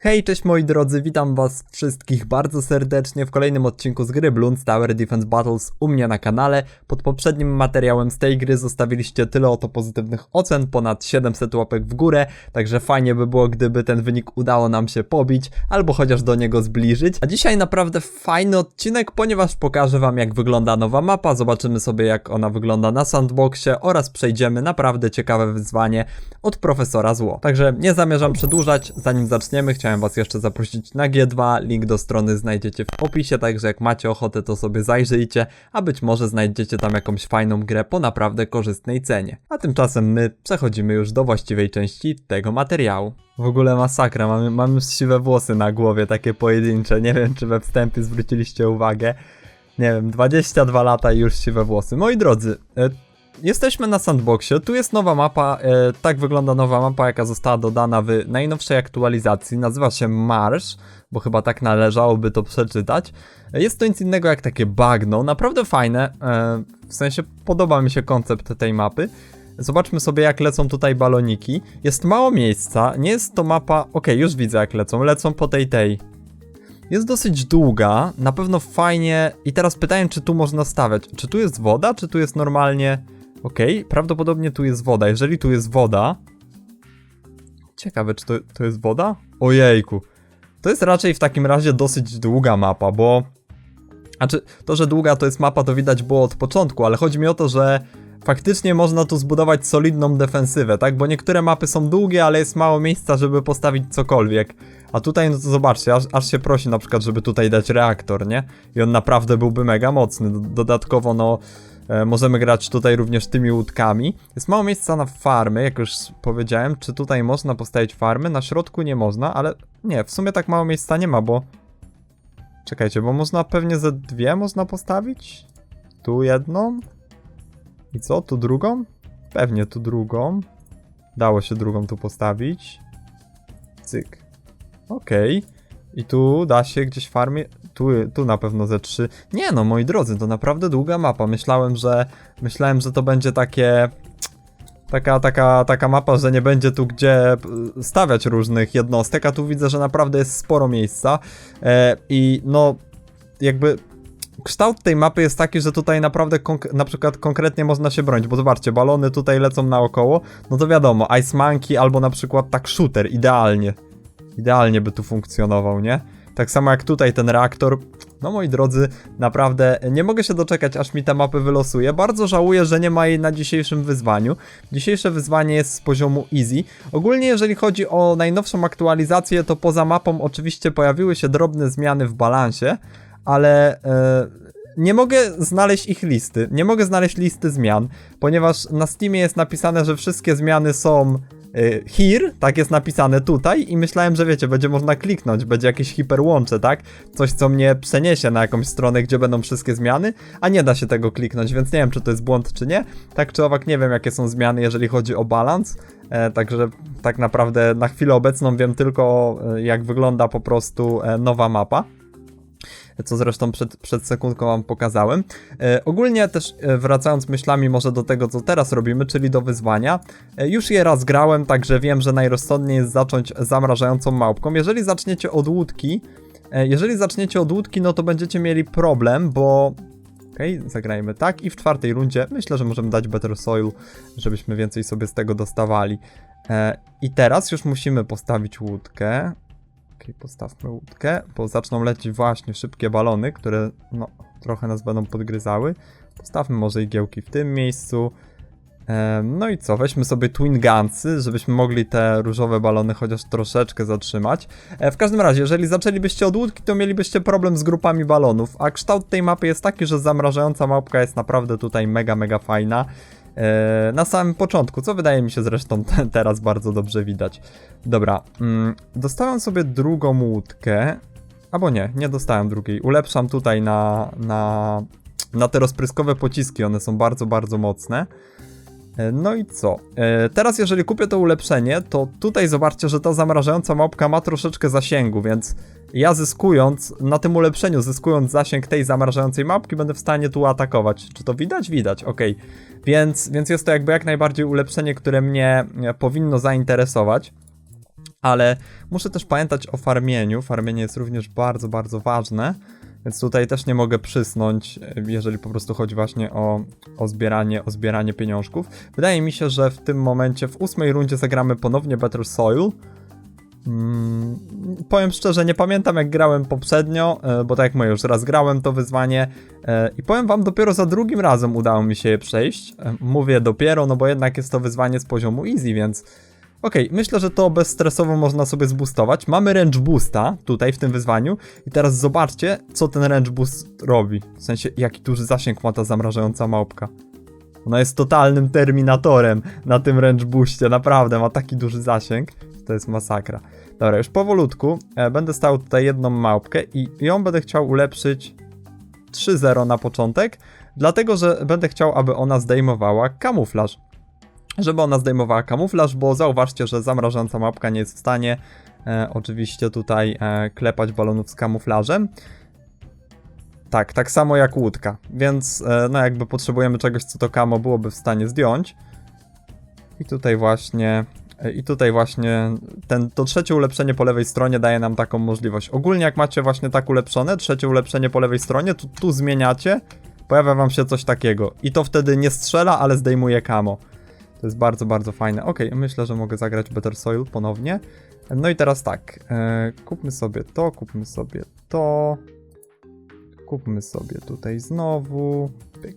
Hej, cześć moi drodzy, witam was wszystkich bardzo serdecznie w kolejnym odcinku z gry Bloons Tower Defense Battles u mnie na kanale. Pod poprzednim materiałem z tej gry zostawiliście tyle oto pozytywnych ocen, ponad 700 łapek w górę, także fajnie by było, gdyby ten wynik udało nam się pobić, albo chociaż do niego zbliżyć. A dzisiaj naprawdę fajny odcinek, ponieważ pokażę wam jak wygląda nowa mapa, zobaczymy sobie jak ona wygląda na sandboxie oraz przejdziemy naprawdę ciekawe wyzwanie od profesora Zło. Także nie zamierzam przedłużać, zanim zaczniemy, chciałem was jeszcze zaprosić na G2, link do strony znajdziecie w opisie, także jak macie ochotę to sobie zajrzyjcie, a być może znajdziecie tam jakąś fajną grę po naprawdę korzystnej cenie. A tymczasem my przechodzimy już do właściwej części tego materiału. W ogóle masakra, mam, mam już siwe włosy na głowie, takie pojedyncze, nie wiem czy we wstępie zwróciliście uwagę. Nie wiem, 22 lata i już siwe włosy. Moi drodzy, e, Jesteśmy na sandboxie, tu jest nowa mapa, e, tak wygląda nowa mapa, jaka została dodana w najnowszej aktualizacji, nazywa się Marsz, bo chyba tak należałoby to przeczytać. E, Jest to nic innego jak takie bagno, naprawdę fajne, e, w sensie podoba mi się koncept tej mapy. Zobaczmy sobie jak lecą tutaj baloniki, jest mało miejsca, nie jest to mapa, okej już widzę jak lecą, lecą po tej tej. Jest dosyć długa, na pewno fajnie. I teraz pytanie, czy tu można stawiać. Czy tu jest woda, czy tu jest normalnie. Okej, prawdopodobnie tu jest woda. Jeżeli tu jest woda. Ciekawe, czy to, to jest woda? Ojejku. To jest raczej w takim razie dosyć długa mapa, bo. Znaczy, to, że długa to jest mapa, to widać było od początku, ale chodzi mi o to, że faktycznie można tu zbudować solidną defensywę, tak? Bo niektóre mapy są długie, ale jest mało miejsca, żeby postawić cokolwiek. A tutaj, no to zobaczcie, aż, aż się prosi na przykład, żeby tutaj dać reaktor, nie? I on naprawdę byłby mega mocny. Do- Dodatkowo, no, możemy grać tutaj również tymi łódkami. Jest mało miejsca na farmy, jak już powiedziałem. Czy tutaj można postawić farmy? Na środku nie można, ale nie, w sumie tak mało miejsca nie ma, bo... Czekajcie, bo można pewnie ze dwie można postawić? Tu jedną? I co, tu drugą? Pewnie tu drugą. Dało się drugą tu postawić. Cyk. Okej. I tu da się gdzieś farmie. Tu, tu na pewno ze trzy. Nie no, moi drodzy, to naprawdę długa mapa. Myślałem, że. Myślałem, że to będzie takie. Taka, taka, taka mapa, że nie będzie tu gdzie e, stawiać różnych jednostek, a tu widzę, że naprawdę jest sporo miejsca. E, I no, jakby kształt tej mapy jest taki, że tutaj naprawdę na przykład konkretnie można się bronić, bo zobaczcie, balony tutaj lecą naokoło, no to wiadomo, Ice Monkey albo na przykład tak shooter, idealnie. Idealnie by tu funkcjonował, nie? Tak samo jak tutaj ten reaktor. No moi drodzy, naprawdę nie mogę się doczekać, aż mi te mapy wylosuje. Bardzo żałuję, że nie ma jej na dzisiejszym wyzwaniu. Dzisiejsze wyzwanie jest z poziomu easy. Ogólnie jeżeli chodzi o najnowszą aktualizację, to poza mapą oczywiście pojawiły się drobne zmiany w balansie, ale e, nie mogę znaleźć ich listy. Nie mogę znaleźć listy zmian, ponieważ na Steamie jest napisane, że wszystkie zmiany są here, tak jest napisane tutaj i myślałem, że wiecie, będzie można kliknąć, będzie jakieś hiperłącze, tak? Coś, co mnie przeniesie na jakąś stronę, gdzie będą wszystkie zmiany, a nie da się tego kliknąć, więc nie wiem, czy to jest błąd, czy nie. Tak czy owak, nie wiem, jakie są zmiany, jeżeli chodzi o balans, e, także tak naprawdę na chwilę obecną wiem tylko, e, jak wygląda po prostu e, nowa mapa co zresztą przed, przed sekundką wam pokazałem. E, ogólnie też e, wracając myślami może do tego, co teraz robimy, czyli do wyzwania, e, już je raz grałem, także wiem, że najrozsądniej jest zacząć zamrażającą małpką. Jeżeli zaczniecie od łódki, jeżeli zaczniecie od łódki, no to będziecie mieli problem, bo... Okej, zagrajmy tak i w czwartej rundzie myślę, że możemy dać Better Soil, żebyśmy więcej sobie z tego dostawali. E, I teraz już musimy postawić łódkę. Okej, postawmy łódkę, bo zaczną lecieć właśnie szybkie balony, które no trochę nas będą podgryzały. Postawmy może igiełki w tym miejscu. Em, No i co, weźmy sobie Twin Gunsy, żebyśmy mogli te różowe balony chociaż troszeczkę zatrzymać. E, W każdym razie, jeżeli zaczęlibyście od łódki, to mielibyście problem z grupami balonów, a kształt tej mapy jest taki, że zamrażająca małpka jest naprawdę tutaj mega, mega fajna. E, Na samym początku, co wydaje mi się zresztą te, teraz bardzo dobrze widać. Dobra, mm, dostałem sobie drugą łódkę. Albo nie, nie dostałem drugiej. Ulepszam tutaj na, na, na te rozpryskowe pociski, one są bardzo, bardzo mocne. E, No i co? E, Teraz jeżeli kupię to ulepszenie, to tutaj zobaczcie, że ta zamrażająca małpka ma troszeczkę zasięgu, więc ja zyskując, na tym ulepszeniu, zyskując zasięg tej zamrażającej mapki, będę w stanie tu atakować. Czy to widać? Widać, okej. Więc, więc jest to jakby jak najbardziej ulepszenie, które mnie e, powinno zainteresować. ale muszę też pamiętać o farmieniu. Farmienie jest również bardzo, bardzo ważne. Więc tutaj też nie mogę przysnąć, e, jeżeli po prostu chodzi właśnie o, o, zbieranie, o zbieranie pieniążków. Wydaje mi się, że w tym momencie w ósmej rundzie zagramy ponownie Better Soil. Mm, powiem szczerze, nie pamiętam jak grałem poprzednio, e, bo tak jak mówię, już raz grałem to wyzwanie e, i powiem wam, dopiero za drugim razem udało mi się je przejść. Mówię dopiero, no bo jednak jest to wyzwanie z poziomu easy, więc Okej, myślę, że to bezstresowo można sobie zboostować. Mamy range boosta tutaj w tym wyzwaniu i teraz zobaczcie, co ten range boost robi. W sensie, jaki duży zasięg ma ta zamrażająca małpka. Ona jest totalnym terminatorem na tym range boostie, naprawdę, ma taki duży zasięg. To jest masakra. Dobra, już powolutku e, będę stał tutaj jedną małpkę i ją będę chciał ulepszyć 3-0 na początek, dlatego że będę chciał, aby ona zdejmowała kamuflaż żeby ona zdejmowała kamuflaż, bo zauważcie, że zamrażająca mapka nie jest w stanie e, oczywiście tutaj e, klepać balonów z kamuflażem. Tak, tak samo jak łódka, więc e, no jakby potrzebujemy czegoś, co to kamo byłoby w stanie zdjąć. I tutaj właśnie e, i tutaj właśnie ten, to trzecie ulepszenie po lewej stronie daje nam taką możliwość. Ogólnie jak macie właśnie tak ulepszone, trzecie ulepszenie po lewej stronie, to tu zmieniacie, pojawia wam się coś takiego. I to wtedy nie strzela, ale zdejmuje kamo. To jest bardzo, bardzo fajne. Ok, myślę, że mogę zagrać Better Soil ponownie. No i teraz tak, e, kupmy sobie to, kupmy sobie to. Kupmy sobie tutaj znowu,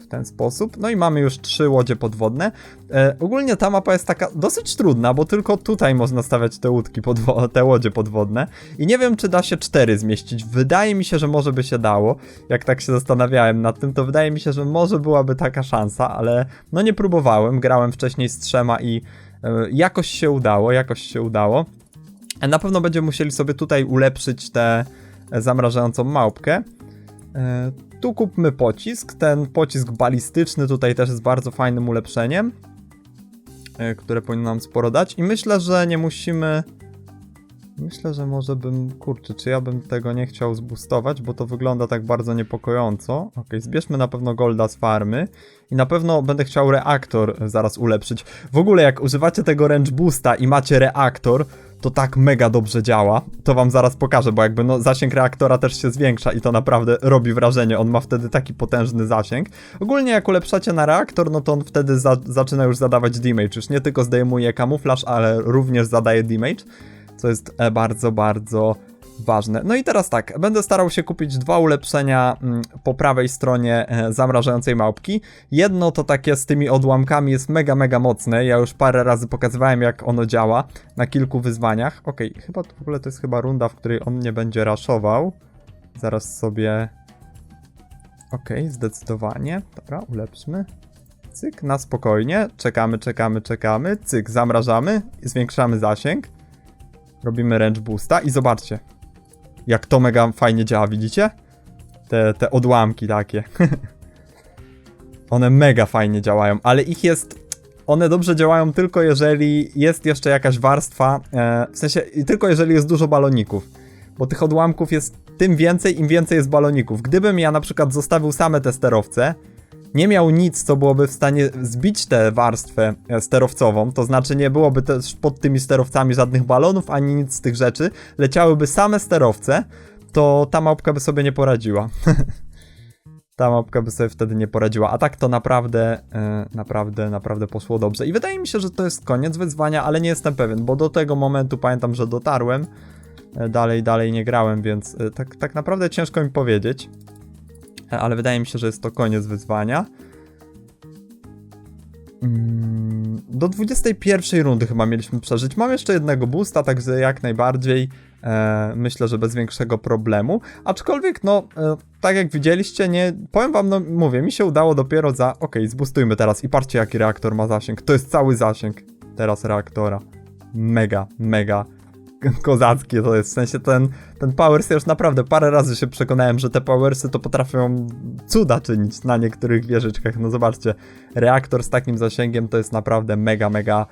w ten sposób. No i mamy już trzy łodzie podwodne. E, ogólnie ta mapa jest taka dosyć trudna, bo tylko tutaj można stawiać te łódki, podwo- te łodzie podwodne. I nie wiem, czy da się cztery zmieścić. Wydaje mi się, że może by się dało. Jak tak się zastanawiałem nad tym, to wydaje mi się, że może byłaby taka szansa, ale no nie próbowałem. Grałem wcześniej z trzema i e, jakoś się udało, jakoś się udało. E, Na pewno będziemy musieli sobie tutaj ulepszyć tę zamrażającą małpkę. E, Tu kupmy pocisk. Ten pocisk balistyczny tutaj też jest bardzo fajnym ulepszeniem, e, które powinno nam sporo dać. I myślę, że nie musimy. Myślę, że może bym. Kurczę, czy ja bym tego nie chciał zboostować, bo to wygląda tak bardzo niepokojąco. Ok, zbierzmy na pewno golda z farmy. I na pewno będę chciał reaktor zaraz ulepszyć. W ogóle, jak używacie tego range boosta i macie reaktor, to tak mega dobrze działa. To wam zaraz pokażę, bo jakby no zasięg reaktora też się zwiększa i to naprawdę robi wrażenie. On ma wtedy taki potężny zasięg. Ogólnie jak ulepszacie na reaktor, no to on wtedy za zaczyna już zadawać damage. Już nie tylko zdejmuje kamuflaż, ale również zadaje damage, co jest e, bardzo, bardzo ważne. No i teraz tak, będę starał się kupić dwa ulepszenia mm, po prawej stronie e, zamrażającej małpki. Jedno to takie z tymi odłamkami jest mega, mega mocne. Ja już parę razy pokazywałem jak ono działa na kilku wyzwaniach. Okej, chyba w ogóle to jest chyba runda, w której on nie będzie raszował. Zaraz sobie... Okej, zdecydowanie. Dobra, ulepszmy. Cyk, na spokojnie. Czekamy, czekamy, czekamy. Cyk, zamrażamy. Zwiększamy zasięg. Robimy range boosta i zobaczcie. Jak to mega fajnie działa, widzicie? Te, te odłamki takie. One mega fajnie działają, ale ich jest. One dobrze działają tylko jeżeli jest jeszcze jakaś warstwa, e, w sensie tylko jeżeli jest dużo baloników. Bo tych odłamków jest tym więcej, im więcej jest baloników. Gdybym ja na przykład zostawił same te sterowce, nie miał nic, co byłoby w stanie zbić tę warstwę e, sterowcową, to znaczy nie byłoby też pod tymi sterowcami żadnych balonów, ani nic z tych rzeczy, leciałyby same sterowce, to ta małpka by sobie nie poradziła. ta małpka by sobie wtedy nie poradziła, a tak to naprawdę, e, naprawdę, naprawdę poszło dobrze. I wydaje mi się, że to jest koniec wyzwania, ale nie jestem pewien, bo do tego momentu pamiętam, że dotarłem, e, dalej, dalej nie grałem, więc tak, tak naprawdę ciężko mi powiedzieć ale wydaje mi się, że jest to koniec wyzwania. Mm, Do 21 rundy chyba mieliśmy przeżyć. Mam jeszcze jednego boosta, także jak najbardziej e, myślę, że bez większego problemu. Aczkolwiek, no, e, tak jak widzieliście, nie. Powiem wam, no, mówię, mi się udało dopiero za. Okej, okay, teraz i patrzcie, jaki reaktor ma zasięg. To jest cały zasięg teraz reaktora. Mega, mega kozackie to jest, w sensie ten, ten Powers, ja już naprawdę parę razy się przekonałem, że te Powersy to potrafią cuda czynić na niektórych wieżyczkach, no zobaczcie, reaktor z takim zasięgiem to jest naprawdę mega, mega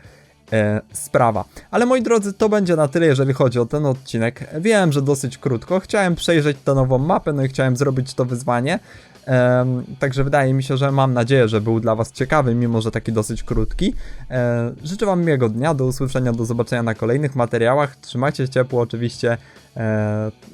e, sprawa. Ale moi drodzy, to będzie na tyle, jeżeli chodzi o ten odcinek. Wiem, że dosyć krótko, chciałem przejrzeć tę nową mapę, no i chciałem zrobić to wyzwanie. Także wydaje mi się, że mam nadzieję, że był dla Was ciekawy, mimo że taki dosyć krótki. Życzę Wam miłego dnia, do usłyszenia, do zobaczenia na kolejnych materiałach. Trzymajcie się ciepło oczywiście.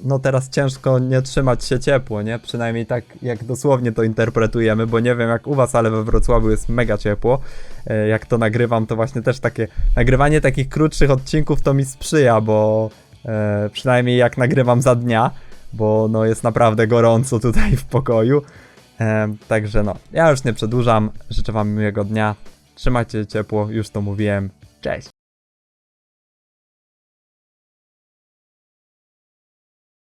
No teraz ciężko nie trzymać się ciepło, nie? Przynajmniej tak jak dosłownie to interpretujemy, bo nie wiem jak u Was, ale we Wrocławiu jest mega ciepło. E, jak to nagrywam, to właśnie też takie nagrywanie takich krótszych odcinków to mi sprzyja, bo e, przynajmniej jak nagrywam za dnia, bo no jest naprawdę gorąco tutaj w pokoju. E, także no, ja już nie przedłużam. Życzę Wam miłego dnia. Trzymajcie się ciepło, już to mówiłem. Cześć.